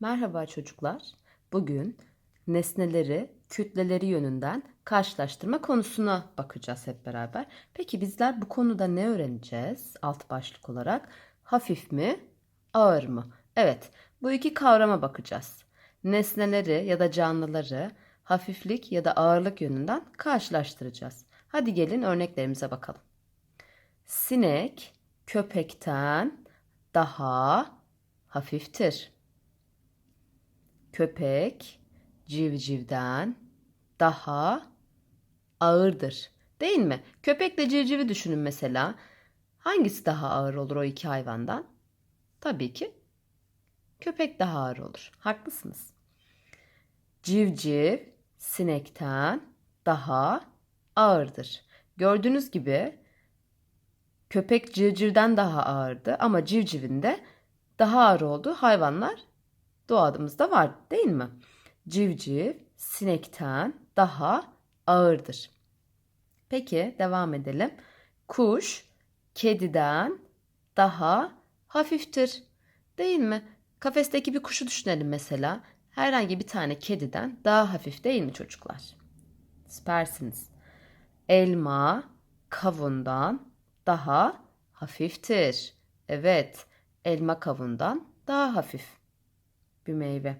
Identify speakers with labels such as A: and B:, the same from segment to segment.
A: Merhaba çocuklar. Bugün nesneleri kütleleri yönünden karşılaştırma konusuna bakacağız hep beraber. Peki bizler bu konuda ne öğreneceğiz alt başlık olarak? Hafif mi, ağır mı? Evet, bu iki kavrama bakacağız. Nesneleri ya da canlıları hafiflik ya da ağırlık yönünden karşılaştıracağız. Hadi gelin örneklerimize bakalım. Sinek köpekten daha hafiftir. Köpek civcivden daha ağırdır. Değil mi? Köpekle civcivi düşünün mesela. Hangisi daha ağır olur o iki hayvandan? Tabii ki köpek daha ağır olur. Haklısınız. Civciv sinekten daha ağırdır. Gördüğünüz gibi köpek civcivden daha ağırdı ama civcivin de daha ağır olduğu hayvanlar doğamızda var değil mi? Civciv sinekten daha ağırdır. Peki devam edelim. Kuş kediden daha hafiftir. Değil mi? Kafesteki bir kuşu düşünelim mesela. Herhangi bir tane kediden daha hafif değil mi çocuklar? Süpersiniz. Elma kavundan daha hafiftir. Evet, elma kavundan daha hafif bir meyve.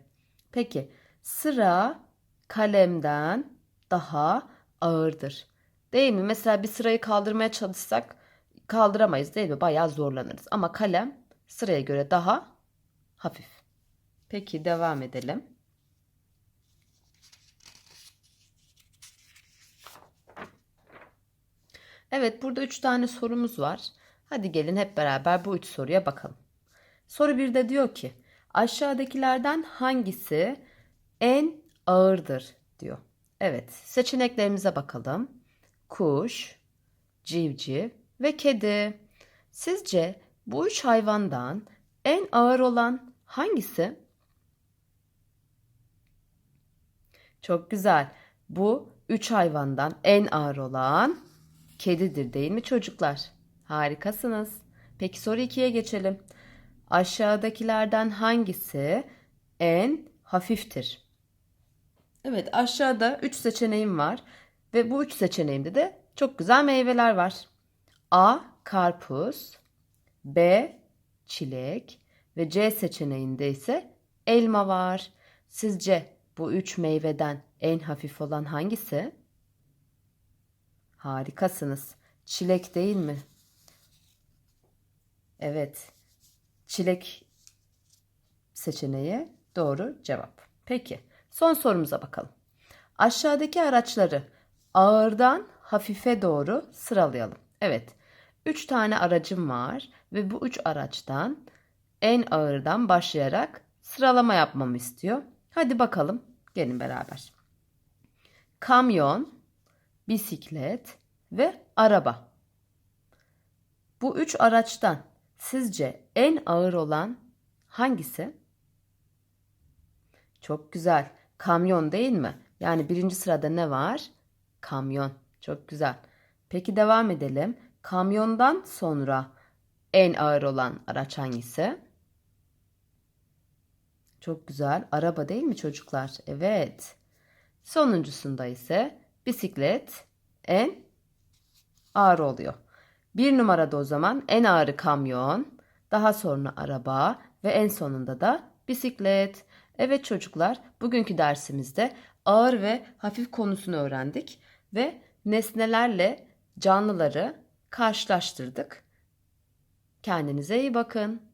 A: Peki sıra kalemden daha ağırdır. Değil mi? Mesela bir sırayı kaldırmaya çalışsak kaldıramayız değil mi? Bayağı zorlanırız. Ama kalem sıraya göre daha hafif. Peki devam edelim. Evet burada üç tane sorumuz var. Hadi gelin hep beraber bu üç soruya bakalım. Soru bir de diyor ki aşağıdakilerden hangisi en ağırdır diyor. Evet seçeneklerimize bakalım. Kuş, civciv ve kedi. Sizce bu üç hayvandan en ağır olan hangisi? Çok güzel. Bu üç hayvandan en ağır olan kedidir değil mi çocuklar? Harikasınız. Peki soru 2'ye geçelim. Aşağıdakilerden hangisi en hafiftir? Evet aşağıda 3 seçeneğim var ve bu 3 seçeneğimde de çok güzel meyveler var. A. Karpuz B. Çilek ve C seçeneğinde ise elma var. Sizce bu üç meyveden en hafif olan hangisi? Harikasınız. Çilek değil mi? Evet. Çilek seçeneği doğru cevap. Peki. Son sorumuza bakalım. Aşağıdaki araçları ağırdan hafife doğru sıralayalım. Evet. 3 tane aracım var ve bu 3 araçtan en ağırdan başlayarak sıralama yapmamı istiyor. Hadi bakalım. Gelin beraber. Kamyon, bisiklet ve araba. Bu üç araçtan sizce en ağır olan hangisi? Çok güzel. Kamyon değil mi? Yani birinci sırada ne var? Kamyon. Çok güzel. Peki devam edelim. Kamyondan sonra en ağır olan araç hangisi? Çok güzel. Araba değil mi çocuklar? Evet. Sonuncusunda ise bisiklet en ağır oluyor. Bir numarada o zaman en ağırı kamyon, daha sonra araba ve en sonunda da bisiklet. Evet çocuklar, bugünkü dersimizde ağır ve hafif konusunu öğrendik ve nesnelerle canlıları karşılaştırdık. Kendinize iyi bakın.